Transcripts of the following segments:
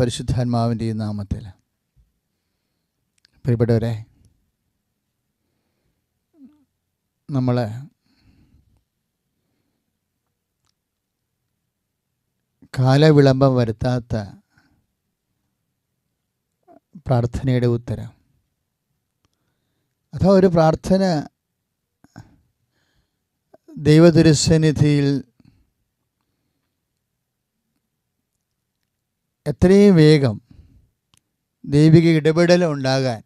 പരിശുദ്ധാത്മാവിന്റെ നാമത്തിൽ. പ്രിയപ്പെട്ടവരെ നമ്മൾ കാലവിളംബം വരുത്താത്ത പ്രാർത്ഥനയുടെ ഉത്തരം. അഥവാ ഒരു പ്രാർത്ഥന ദൈവതിരുസന്നിധിയിൽ എത്രയും വേഗം ദൈവിക ഇടപെടൽ ഉണ്ടാകാൻ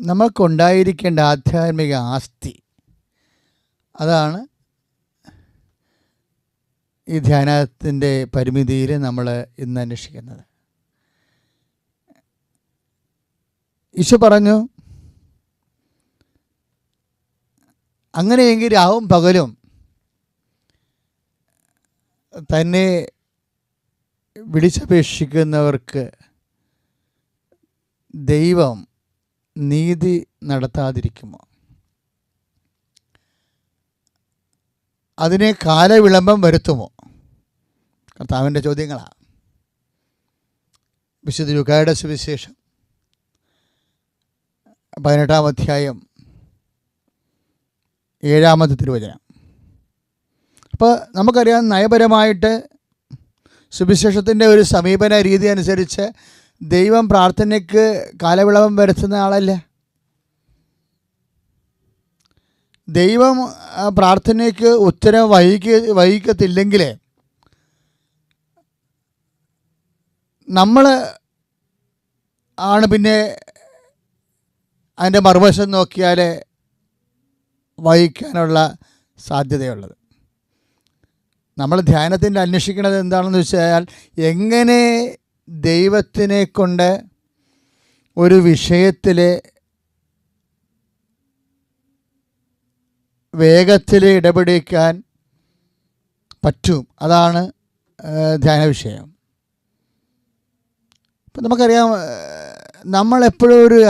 നമുക്കുണ്ടായിരിക്കേണ്ട ആധ്യാത്മിക ആസ്തി അതാണ് ഈ ധ്യാനത്തിന്റെ പരിമിതിയിൽ നമ്മൾ ഇന്ന് അന്വേഷിക്കുന്നത്. ഈശോ പറഞ്ഞു അങ്ങനെയെങ്കിൽ രാവും പകലും തന്നെ വിളിച്ചപേക്ഷിക്കുന്നവർക്ക് ദൈവം നീതി നടത്താതിരിക്കുമോ? അതിനെ കാലവിളംബം വരുത്തുമോ? കർത്താവിന്റെ ചോദ്യങ്ങളാണ് വിശുദ്ധ ലുക്കായുടെ സുവിശേഷം പതിനെട്ടാം അധ്യായം ഏഴാമത്തെ തിരുവചനം. അപ്പോൾ നമുക്കറിയാം നയപരമായിട്ട് സുവിശേഷത്തിന്റെ ഒരു സമീപന രീതി അനുസരിച്ച് ദൈവം പ്രാർത്ഥനയ്ക്ക് കാലവിളവം വരുത്തുന്ന ആളല്ല? ദൈവം പ്രാർത്ഥനയ്ക്ക് ഉത്തരം വഹിക്ക വഹിക്കത്തില്ലെങ്കിൽ നമ്മൾ ആണ് പിന്നെ അതിന്റെ മറുവശം നോക്കിയാൽ വഹിക്കാനുള്ള സാധ്യതയുള്ളത്. നമ്മൾ ധ്യാനത്തിന്റെ അന്വേഷിക്കുന്നത് എന്താണെന്ന് വെച്ചാൽ എങ്ങനെ ദൈവത്തിനെ കൊണ്ട് ഒരു വിഷയത്തിൽ വേഗത്തിൽ ഇടപെടിക്കാൻ പറ്റും. അതാണ് ധ്യാന വിഷയം. ഇപ്പം നമുക്കറിയാം നമ്മളെപ്പോഴും ഒരു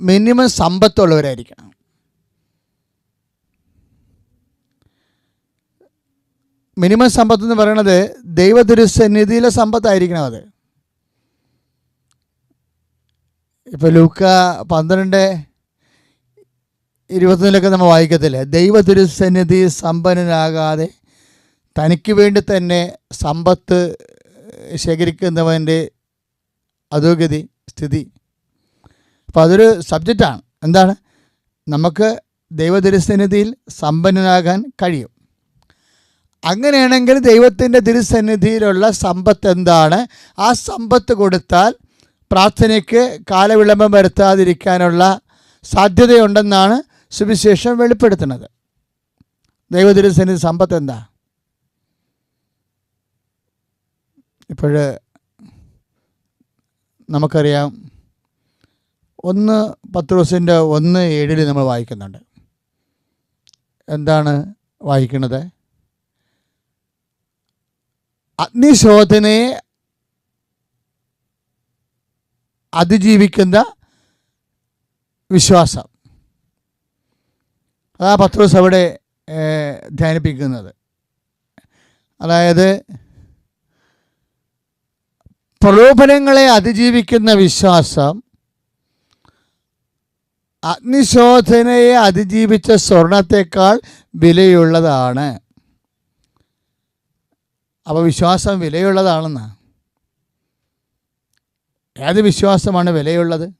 മിനിമം സമ്പത്തുള്ളവരായിരിക്കണം. മിനിമം സമ്പത്ത് എന്ന് പറയുന്നത് ദൈവതിരുസന്നിധിയിലെ സമ്പത്തായിരിക്കണം അത്. ഇപ്പോൾ ലൂക്ക പന്ത്രണ്ട് ഇരുപത്തൊന്നിലൊക്കെ നമ്മൾ വായിക്കത്തില്ലേ? ദൈവതിരുസന്നിധി സമ്പന്നനാകാതെ തനിക്ക് വേണ്ടി തന്നെ സമ്പത്ത് ശേഖരിക്കുന്നവന്റെ അധോഗതി സ്ഥിതി. അപ്പോൾ അതൊരു സബ്ജക്റ്റാണ്. എന്താണ്? നമുക്ക് ദൈവതിരുസന്നിധിയിൽ സമ്പന്നനാകാൻ കഴിയും. അങ്ങനെയാണെങ്കിൽ ദൈവത്തിന്റെ തിരുസന്നിധിയിലുള്ള സമ്പത്ത് എന്താണ് ആ സമ്പത്ത് കൊടുത്താൽ പ്രാർത്ഥനയ്ക്ക് കാലവിളംബം വരുത്താതിരിക്കാനുള്ള സാധ്യതയുണ്ടെന്നാണ് സുവിശേഷം വെളിപ്പെടുത്തുന്നത്. ദൈവതിരുസന്നിധി സമ്പത്ത് എന്താ ഇപ്പോൾ നമുക്കറിയാം ഒന്ന് പത്ത് ദിവസത്തിന്റെ ഒന്ന് ഏഴിൽ നമ്മൾ വായിക്കുന്നുണ്ട്. എന്താണ് വായിക്കുന്നത്? അഗ്നിശോധനയെ അതിജീവിക്കുന്ന വിശ്വാസം. അതാ പത്രോസ് അവിടെ ധ്യാനിപ്പിക്കുന്നത്. അതായത് പ്രലോഭനങ്ങളെ അതിജീവിക്കുന്ന വിശ്വാസം അഗ്നിശോധനയെ അതിജീവിച്ച സ്വർണത്തെക്കാൾ വിലയുള്ളതാണ്. അപ്പോൾ വിശ്വാസം വിലയുള്ളതാണെന്ന്? ഏത് വിശ്വാസമാണ് വിലയുള്ളത്?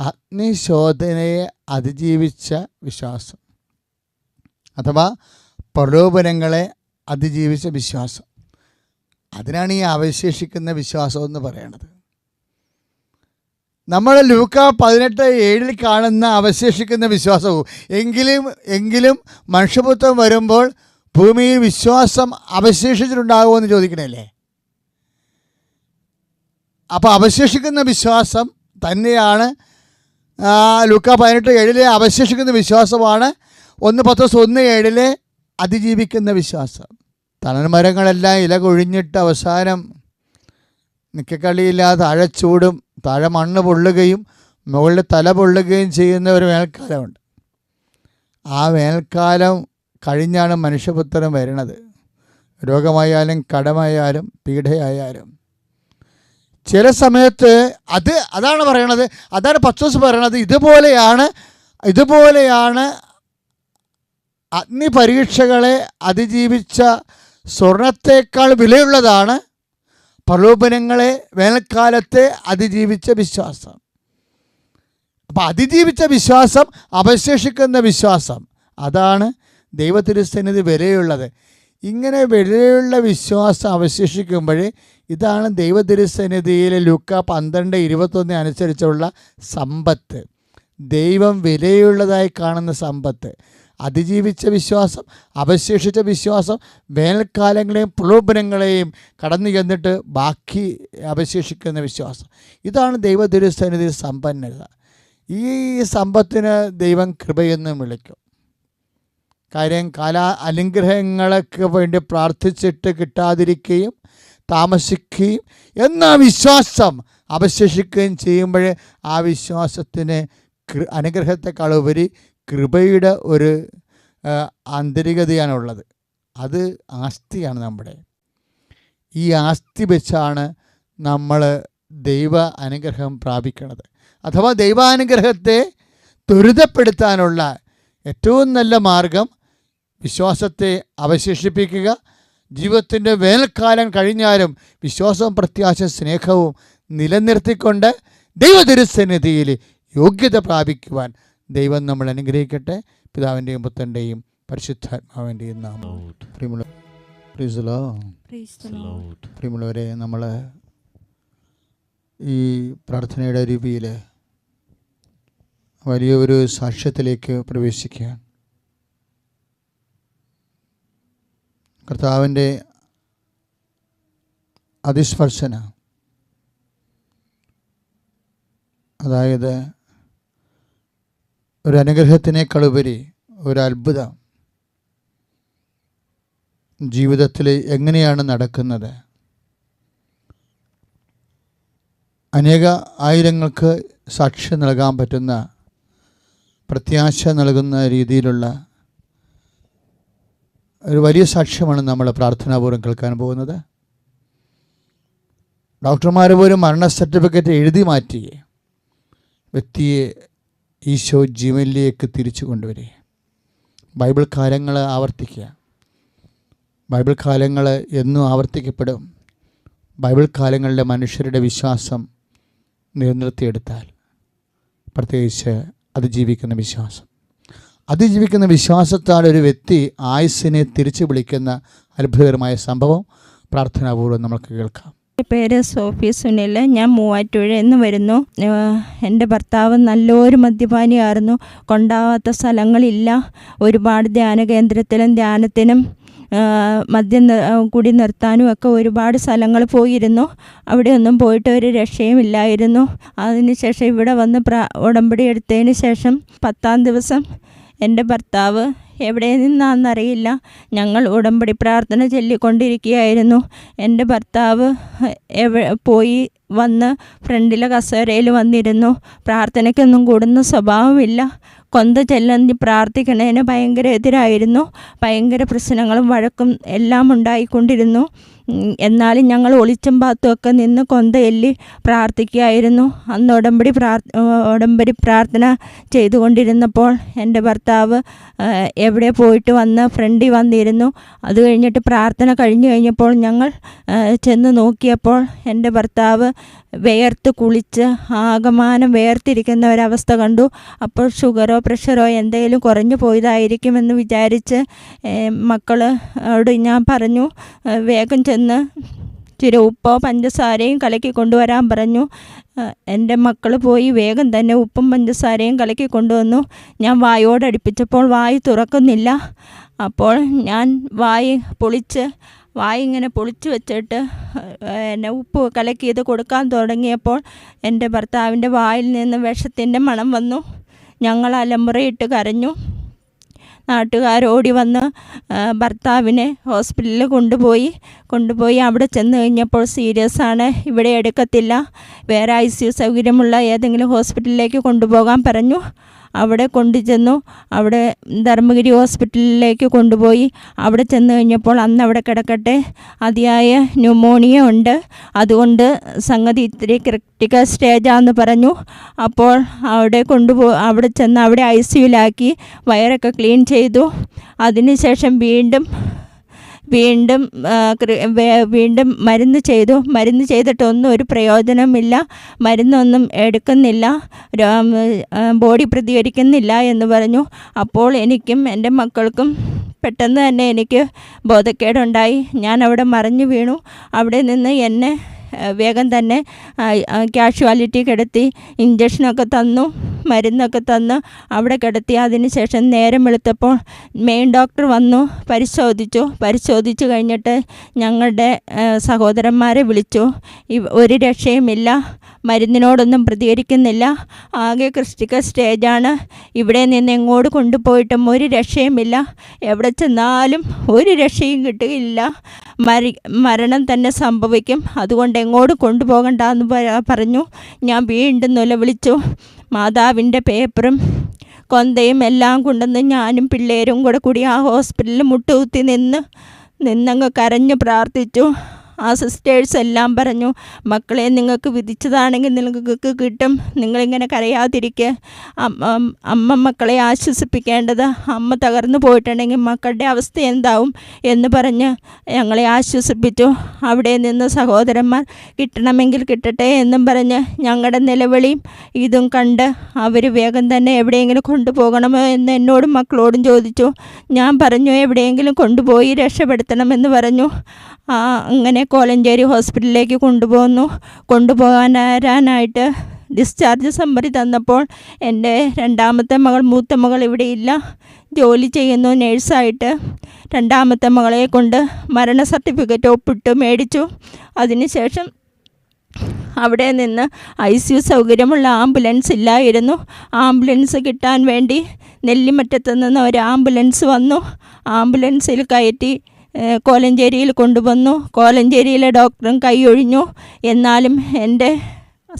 അഗ്നിശോധനയെ അതിജീവിച്ച വിശ്വാസം. അഥവാ പ്രലോഭനങ്ങളെ അതിജീവിച്ച വിശ്വാസം. അതിനാണ് ഈ അവശേഷിക്കുന്ന വിശ്വാസം എന്ന് പറയണത്. നമ്മൾ ലൂക്ക പതിനെട്ട് ഏഴിൽ കാണുന്ന അവശേഷിക്കുന്ന വിശ്വാസവും എങ്കിലും എങ്കിലും മനുഷ്യപുത്രം വരുമ്പോൾ ഭൂമിയിൽ വിശ്വാസം അവശേഷിച്ചിട്ടുണ്ടാകുമെന്ന് ചോദിക്കണല്ലേ? അപ്പോൾ അവശേഷിക്കുന്ന വിശ്വാസം തന്നെയാണ് ലുക്ക പതിനെട്ട് ഏഴിലെ അവശേഷിക്കുന്ന വിശ്വാസമാണ് ഒന്ന് പത്ത് ഒന്ന് ഏഴിലെ അതിജീവിക്കുന്ന വിശ്വാസം. തണൽമരങ്ങളെല്ലാം ഇല കൊഴിഞ്ഞിട്ട് അവസാനം നിക്കക്കളിയില്ലാതെ താഴെ ചൂടും താഴെ മണ്ണ് പൊള്ളുകയും മുകളിൽ തല പൊള്ളുകയും ചെയ്യുന്ന ഒരു വേനൽക്കാലമുണ്ട്. ആ വേനൽക്കാലം കഴിഞ്ഞാണ് മനുഷ്യപുത്രൻ വരുന്നത്. രോഗമായാലും കടമായാലും പീഡയായാലും. ചില സമയത്ത് അത് അതാണ് പറയണത്. അതാണ് പച്ചോസ് പറയണത്. ഇതുപോലെയാണ് ഇതുപോലെയാണ് അഗ്നി പരീക്ഷകളെ അതിജീവിച്ച സ്വർണത്തേക്കാൾ വിലയുള്ളതാണ് പ്രലോഭനങ്ങളെ വേനൽക്കാലത്തെ അതിജീവിച്ച വിശ്വാസം. അപ്പം അതിജീവിച്ച വിശ്വാസം അവശേഷിക്കുന്ന വിശ്വാസം അതാണ് ദൈവത്തിരുസന്നിധി വിലയുള്ളത്. ഇങ്ങനെ വിലയുള്ള വിശ്വാസം അവശേഷിക്കുമ്പോൾ ഇതാണ് ദൈവതിരുസന്നിധിയിലെ ലുക്ക പന്ത്രണ്ട് ഇരുപത്തൊന്ന് അനുസരിച്ചുള്ള സമ്പത്ത്. ദൈവം വിലയുള്ളതായി കാണുന്ന സമ്പത്ത്. അതിജീവിച്ച വിശ്വാസം അവശേഷിച്ച വിശ്വാസം വേനൽക്കാലങ്ങളെയും പ്രലോഭനങ്ങളെയും കടന്നു ചെന്നിട്ട് ബാക്കി അവശേഷിക്കുന്ന വിശ്വാസം. ഇതാണ് ദൈവ തിരുസന്നിധി സമ്പന്നത. ഈ സമ്പത്തിന് ദൈവം കൃപയെന്നും വിളിക്കും. കാര്യം കല അനുഗ്രഹങ്ങൾക്ക് വേണ്ടി പ്രാർത്ഥിച്ചിട്ട് കിട്ടാതിരിക്കുകയും താമസിക്കുകയും എന്ന വിശ്വാസം അവശേഷിക്കുകയും ചെയ്യുമ്പോൾ ആ വിശ്വാസത്തിന് കൃ അനുഗ്രഹത്തെക്കാൾ ഉപരി കൃപയുടെ ഒരു ആന്തരികതയാണുള്ളത്. അത് ആസ്തിയാണ് നമ്മുടെ. ഈ ആസ്തി വെച്ചാണ് നമ്മൾ ദൈവ അനുഗ്രഹം പ്രാപിക്കുന്നത് അഥവാ ദൈവാനുഗ്രഹത്തെ ത്വരിതപ്പെടുത്താനുള്ള ഏറ്റവും നല്ല മാർഗം വിശ്വാസത്തെ അവശേഷിപ്പിക്കുക ജീവിതത്തിന്റെ വേനൽക്കാലം കഴിഞ്ഞാലും വിശ്വാസവും പ്രത്യാശ സ്നേഹവും നിലനിർത്തിക്കൊണ്ട് ദൈവതിരുസന്നിധിയിൽ യോഗ്യത പ്രാപിക്കുവാൻ ദൈവം നമ്മൾ അനുഗ്രഹിക്കട്ടെ. പിതാവിന്റെയും പുത്തന്റെയും പരിശുദ്ധാത്മാവിന്റെയും നാമം. പ്രിയമുള്ളവരെ നമ്മൾ ഈ പ്രാർത്ഥനയുടെ രൂപിയിൽ വലിയൊരു സാക്ഷ്യത്തിലേക്ക് പ്രവേശിക്കുകയാണ്. കർത്താവിന്റെ അതിസ്പർശന. അതായത് ഒരു അനുഗ്രഹത്തിനേക്കാളുപരി ഒരു അത്ഭുതം ജീവിതത്തിൽ എങ്ങനെയാണ് നടക്കുന്നത്? അനേക ആയിരങ്ങൾക്ക് സാക്ഷ്യം നൽകാൻ പറ്റുന്ന പ്രത്യാശ നൽകുന്ന രീതിയിലുള്ള ഒരു വലിയ സാക്ഷ്യമാണ് നമ്മൾ പ്രാർത്ഥനാപൂർവം കേൾക്കാൻ പോകുന്നത്. ഡോക്ടർമാർ പോലും മരണ സർട്ടിഫിക്കറ്റ് എഴുതി മാറ്റി വ്യക്തിയെ ഈശോ ജീവനിലേക്ക് തിരിച്ചു കൊണ്ടുവരിക. ബൈബിൾ കാലങ്ങൾ ആവർത്തിക്കുക. ബൈബിൾ കാലങ്ങൾ എന്നും ആവർത്തിക്കപ്പെടും. ബൈബിൾ കാലങ്ങളിലെ മനുഷ്യരുടെ വിശ്വാസം നിലനിർത്തിയെടുത്താൽ പ്രത്യേകിച്ച് അതിജീവിക്കുന്ന വിശ്വാസം. അതിജീവിക്കുന്ന വിശ്വാസത്താൽ ഒരു വ്യക്തി ആയുസ്സിനെ തിരിച്ചു വിളിക്കുന്ന അത്ഭുതകരമായ സംഭവം. പ്രാർത്ഥനാപൂർവം നമുക്ക് കേൾക്കാം. എന്റെ പേര് സോഫി സുനിൽ. ഞാൻ മൂവാറ്റുപുഴ എന്ന് വരുന്നു. എന്റെ ഭർത്താവ് നല്ലൊരു മദ്യപാനിയായിരുന്നു. കൊണ്ടാവാത്ത സ്ഥലങ്ങളില്ല. ഒരുപാട് ധ്യാന കേന്ദ്രത്തിലും ധ്യാനത്തിനും മദ്യം കുടി നിർത്താനും ഒക്കെ ഒരുപാട് സ്ഥലങ്ങൾ പോയിരുന്നു. അവിടെയൊന്നും പോയിട്ട് ഒരു രക്ഷയുമില്ലായിരുന്നു അതിനുശേഷം ഇവിടെ വന്ന് പ്ര ഉടമ്പടി എടുത്തതിന് ശേഷം പത്താം ദിവസം എന്റെ ഭർത്താവ് എവിടെ നിന്നാണെന്നറിയില്ല. ഞങ്ങൾ ഉടമ്പടി പ്രാർത്ഥന ചൊല്ലിക്കൊണ്ടിരിക്കുകയായിരുന്നു. എന്റെ ഭർത്താവ് പോയി വന്ന് ഫ്രണ്ടിലെ കസേരയിൽ വന്നിരുന്നു. പ്രാർത്ഥനയ്ക്കൊന്നും കൂടുന്ന സ്വഭാവമില്ല. കൊന്ത ചെല്ലന്തി പ്രാർത്ഥിക്കണതിന് ഭയങ്കര എതിരായിരുന്നു. ഭയങ്കര പ്രശ്നങ്ങളും വഴക്കും എല്ലാം ഉണ്ടായിക്കൊണ്ടിരുന്നു. എന്നാലും ഞങ്ങൾ ഒളിച്ചും പാത്തും ഒക്കെ നിന്ന് കൊന്തയെല്ലി പ്രാർത്ഥിക്കുകയായിരുന്നു. അന്ന് ഉടമ്പടി പ്രാർ ഉടമ്പടി പ്രാർത്ഥന ചെയ്തുകൊണ്ടിരുന്നപ്പോൾ എന്റെ ഭർത്താവ് എവിടെ പോയിട്ട് വന്ന് ഫ്രണ്ടിൽ വന്നിരുന്നു. അത് കഴിഞ്ഞിട്ട് പ്രാർത്ഥന കഴിഞ്ഞു കഴിഞ്ഞപ്പോൾ ഞങ്ങൾ ചെന്ന് നോക്കിയപ്പോൾ എന്റെ ഭർത്താവ് വേർത്ത് കുളിച്ച് ആകമാനം വേർത്തിരിക്കുന്ന ഒരവസ്ഥ കണ്ടു. അപ്പോൾ ഷുഗറോ പ്രഷറോ എന്തെങ്കിലും കുറഞ്ഞു പോയതായിരിക്കുമെന്ന് വിചാരിച്ച് മക്കളോട് ഞാൻ പറഞ്ഞു വേഗം ചെന്ന് ഇച്ചിരി ഉപ്പോ പഞ്ചസാരയും കലക്കി കൊണ്ടുവരാൻ പറഞ്ഞു. എന്റെ മക്കൾ പോയി വേഗം തന്നെ ഉപ്പും പഞ്ചസാരയും കലക്കി കൊണ്ടുവന്നു. ഞാൻ വായോടടുപ്പിച്ചപ്പോൾ വായി തുറക്കുന്നില്ല. അപ്പോൾ ഞാൻ വായി പൊളിച്ച് വായി ഇങ്ങനെ പൊളിച്ച് വെച്ചിട്ട് എന്നെ ഉപ്പ് കലക്കിയത് കൊടുക്കാൻ തുടങ്ങിയപ്പോൾ എന്റെ ഭർത്താവിന്റെ വായിൽ നിന്ന് വിഷത്തിന്റെ മണം വന്നു. ഞങ്ങൾ അലമുറയിട്ട് കരഞ്ഞു. നാട്ടുകാരോടി വന്ന് ഭർത്താവിനെ ഹോസ്പിറ്റലിൽ കൊണ്ടുപോയി. കൊണ്ടുപോയി അവിടെ ചെന്ന് കഴിഞ്ഞപ്പോൾ സീരിയസ് ആണ് ഇവിടെ എടുക്കത്തില്ല. വേറെ ഐ സി യു സൗകര്യമുള്ള ഏതെങ്കിലും ഹോസ്പിറ്റലിലേക്ക് കൊണ്ടുപോകാൻ പറഞ്ഞു. അവിടെ കൊണ്ടുചെന്നു. അവിടെ ധർമ്മഗിരി ഹോസ്പിറ്റലിലേക്ക് കൊണ്ടുപോയി. അവിടെ ചെന്ന് കഴിഞ്ഞപ്പോൾ അന്ന് അവിടെ കിടക്കട്ടെ. അതിയായ ന്യൂമോണിയ ഉണ്ട്. അതുകൊണ്ട് സംഗതി ഇത്തിരി ക്രിട്ടിക്കൽ സ്റ്റേജാന്ന് പറഞ്ഞു. അപ്പോൾ അവിടെ കൊണ്ടുപോ അവിടെ ചെന്ന് അവിടെ ഐ സിയുലാക്കി വയറൊക്കെ ക്ലീൻ ചെയ്തു. അതിനുശേഷം വീണ്ടും വീണ്ടും വീണ്ടും മരുന്ന് ചെയ്തു. മരുന്ന് ചെയ്തിട്ടൊന്നും ഒരു പ്രയോജനമില്ല. മരുന്നൊന്നും എടുക്കുന്നില്ല. ബോഡി പ്രതികരിക്കുന്നില്ല എന്ന് പറഞ്ഞു. അപ്പോൾ എനിക്കും എന്റെ മക്കൾക്കും പെട്ടെന്ന് തന്നെ എനിക്ക് ബോധക്കേടുണ്ടായി. ഞാൻ അവിടെ മറിഞ്ഞു വീണു. അവിടെ നിന്ന് എന്നെ വേഗം തന്നെ ക്യാഷ്വാലിറ്റി കിടത്തി ഇഞ്ചക്ഷനൊക്കെ തന്നു. മരുന്നൊക്കെ തന്ന് അവിടെ കിടത്തി. അതിന് ശേഷം നേരം വെളുത്തപ്പോൾ മെയിൻ ഡോക്ടർ വന്നു പരിശോധിച്ചു. പരിശോധിച്ചു കഴിഞ്ഞിട്ട് ഞങ്ങളുടെ സഹോദരന്മാരെ വിളിച്ചു. ഒരു രക്ഷയുമില്ല മരുന്നിനോടൊന്നും പ്രതികരിക്കുന്നില്ല. ആകെ ക്രിസ്റ്റിക്കൽ സ്റ്റേജാണ് ഇവിടെ നിന്ന് എങ്ങോട്ട് കൊണ്ടുപോയിട്ടും ഒരു രക്ഷയുമില്ല. എവിടെ ചെന്നാലും ഒരു രക്ഷയും കിട്ടുകയില്ല. മരി മരണം തന്നെ സംഭവിക്കും. അതുകൊണ്ട് എങ്ങോട്ട് കൊണ്ടുപോകണ്ട എന്ന് പറഞ്ഞു. ഞാൻ വീണ്ടും നിലവിളിച്ചു. മാതാവിന്റെ പേപ്പറും കൊന്തയും എല്ലാം കൊണ്ടുവന്ന് ഞാനും പിള്ളേരും കൂടെ കൂടി ആ ഹോസ്പിറ്റലിൽ മുട്ടുകുത്തി നിന്ന് നിന്നങ്ങ് കരഞ്ഞു പ്രാർത്ഥിച്ചു. ആ സിസ്റ്റേഴ്സ് എല്ലാം പറഞ്ഞു മക്കളെ നിങ്ങൾക്ക് വിധിച്ചതാണെങ്കിൽ നിങ്ങൾക്ക് കിട്ടും. നിങ്ങളിങ്ങനെ കരയാതിരിക്കുക അമ്മ മക്കളെ ആശ്വസിപ്പിക്കേണ്ടത് അമ്മ തകർന്നു പോയിട്ടുണ്ടെങ്കിൽ മക്കളുടെ അവസ്ഥ എന്താവും? എന്ന് പറഞ്ഞ് ഞങ്ങളെ ആശ്വസിപ്പിച്ചു. അവിടെ നിന്ന് സഹോദരന്മാർ കിട്ടണമെങ്കിൽ കിട്ടട്ടെ എന്നും പറഞ്ഞ് ഞങ്ങളുടെ നിലവിളിയും ഇതും കണ്ട് അവർ വേഗം തന്നെ എവിടെയെങ്കിലും കൊണ്ടുപോകണമോ എന്ന് എന്നോടും മക്കളോടും ചോദിച്ചു. ഞാൻ പറഞ്ഞു എവിടെയെങ്കിലും കൊണ്ടുപോയി രക്ഷപ്പെടുത്തണമെന്ന് പറഞ്ഞു. അങ്ങനെ കോലഞ്ചേരി ഹോസ്പിറ്റലിലേക്ക് കൊണ്ടുപോകുന്നു. കൊണ്ടുപോകാനായിട്ട് ഡിസ്ചാർജ് സമ്മറി തന്നപ്പോൾ എന്റെ രണ്ടാമത്തെ മകൾ മൂത്ത മകൾ ഇവിടെയില്ല. ജോലി ചെയ്യുന്നു നേഴ്സായിട്ട്. രണ്ടാമത്തെ മകളെ കൊണ്ട് മരണ സർട്ടിഫിക്കറ്റ് ഒപ്പിട്ട് മേടിച്ചു. അതിനുശേഷം അവിടെ നിന്ന് ഐ സി യു സൗകര്യമുള്ള ആംബുലൻസ് ഇല്ലായിരുന്നു. ആംബുലൻസ് കിട്ടാൻ വേണ്ടി നെല്ലിമറ്റത്ത് നിന്ന് ഒരു ആംബുലൻസ് വന്നു. ആംബുലൻസിൽ കയറ്റി കോലഞ്ചേരിയിൽ കൊണ്ടുവന്നു. കോലഞ്ചേരിയിലെ ഡോക്ടറും കൈയൊഴിഞ്ഞു എന്നാലും എന്റെ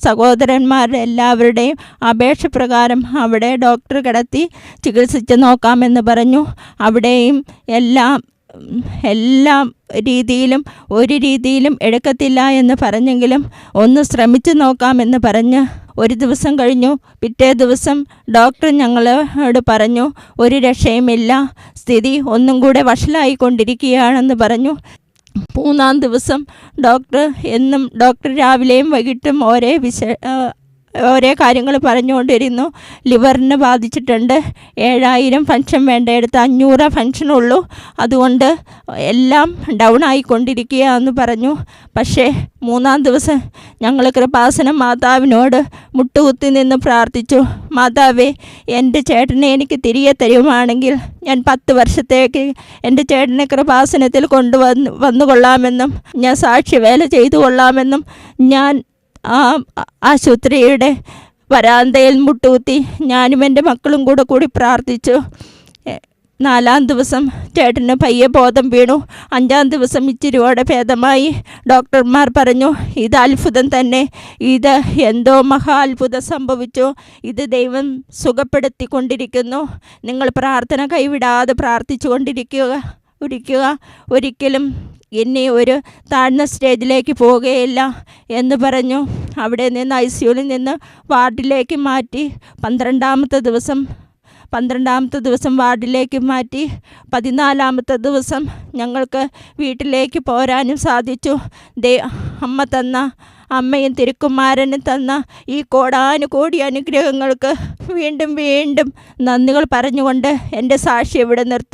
സഹോദരന്മാരുടെ എല്ലാവരുടെയും അപേക്ഷ പ്രകാരം അവിടെ ഡോക്ടർ കിടത്തി ചികിത്സിച്ച് നോക്കാമെന്ന് പറഞ്ഞു. അവിടെയും എല്ലാം എല്ലാ രീതിയിലും ഒരു രീതിയിലും എടുക്കത്തില്ല എന്ന് പറഞ്ഞെങ്കിലും ഒന്ന് ശ്രമിച്ചു നോക്കാമെന്ന് പറഞ്ഞ് ഒരു ദിവസം കഴിഞ്ഞു. പിറ്റേ ദിവസം ഡോക്ടർ ഞങ്ങളോട് പറഞ്ഞു ഒരു രക്ഷയുമില്ല. സ്ഥിതി ഒന്നും കൂടെ വഷളായിക്കൊണ്ടിരിക്കുകയാണെന്ന് പറഞ്ഞു. മൂന്നാം ദിവസം ഡോക്ടർ എന്നും ഡോക്ടർ രാവിലെയും വൈകിട്ടും ഒരേ വിശ ഓരോ കാര്യങ്ങൾ പറഞ്ഞുകൊണ്ടിരുന്നു. ലിവറിന് ബാധിച്ചിട്ടുണ്ട്. ഏഴായിരം ഫംഗ്ഷൻ വേണ്ടയെടുത്ത് അഞ്ഞൂറ് ഫംഗ്ഷനുള്ളൂ. അതുകൊണ്ട് എല്ലാം ഡൗൺ ആയിക്കൊണ്ടിരിക്കുകയെന്ന് പറഞ്ഞു. പക്ഷേ മൂന്നാം ദിവസം ഞങ്ങൾ കൃപാസനം മാതാവിനോട് മുട്ടുകുത്തി നിന്ന് പ്രാർത്ഥിച്ചു. മാതാവേ എന്റെ ചേട്ടനെ എനിക്ക് തിരികെ തരുവാണെങ്കിൽ ഞാൻ പത്ത് വർഷത്തേക്ക് എന്റെ ചേട്ടനെ കൃപാസനത്തിൽ കൊണ്ടുവന്ന് വന്നുകൊള്ളാമെന്നും ഞാൻ സാക്ഷ്യവേല ചെയ്തു കൊള്ളാമെന്നും ഞാൻ ആ ആശുപത്രിയുടെ വരാന്തയിൽ മുട്ടുകുത്തി ഞാനും എന്റെ മക്കളും കൂടെ കൂടി പ്രാർത്ഥിച്ചു. നാലാം ദിവസം ചേട്ടന് പയ്യെ ബോധം വീണു. അഞ്ചാം ദിവസം ഇച്ചിരിയോടെ ഭേദമായി ഡോക്ടർമാർ പറഞ്ഞു ഇത് അത്ഭുതം തന്നെ. ഇത് എന്തോ മഹാ അത്ഭുതം സംഭവിച്ചു. ഇത് ദൈവം സുഖപ്പെടുത്തിക്കൊണ്ടിരിക്കുന്നു. നിങ്ങൾ പ്രാർത്ഥന കൈവിടാതെ പ്രാർത്ഥിച്ചു കൊണ്ടിരിക്കുക ഒരിക്കുക ഒരിക്കലും ഇനി ഒരു താഴ്ന്ന സ്റ്റേജിലേക്ക് പോവുകയില്ല എന്ന് പറഞ്ഞു. അവിടെ നിന്ന് ഐ സിയുവിൽ നിന്ന് വാർഡിലേക്ക് മാറ്റി. പന്ത്രണ്ടാമത്തെ ദിവസം പന്ത്രണ്ടാമത്തെ ദിവസം വാർഡിലേക്ക് മാറ്റി. പതിനാലാമത്തെ ദിവസം ഞങ്ങൾക്ക് വീട്ടിലേക്ക് പോരാനും സാധിച്ചു. ദേ അമ്മ തന്ന അമ്മയും തിരുക്കുമാരനും തന്ന ഈ കോടാനുകോടി അനുഗ്രഹങ്ങൾക്ക് വീണ്ടും വീണ്ടും നന്ദികൾ പറഞ്ഞുകൊണ്ട് എന്റെ സാക്ഷി ഇവിടെ നിർത്തും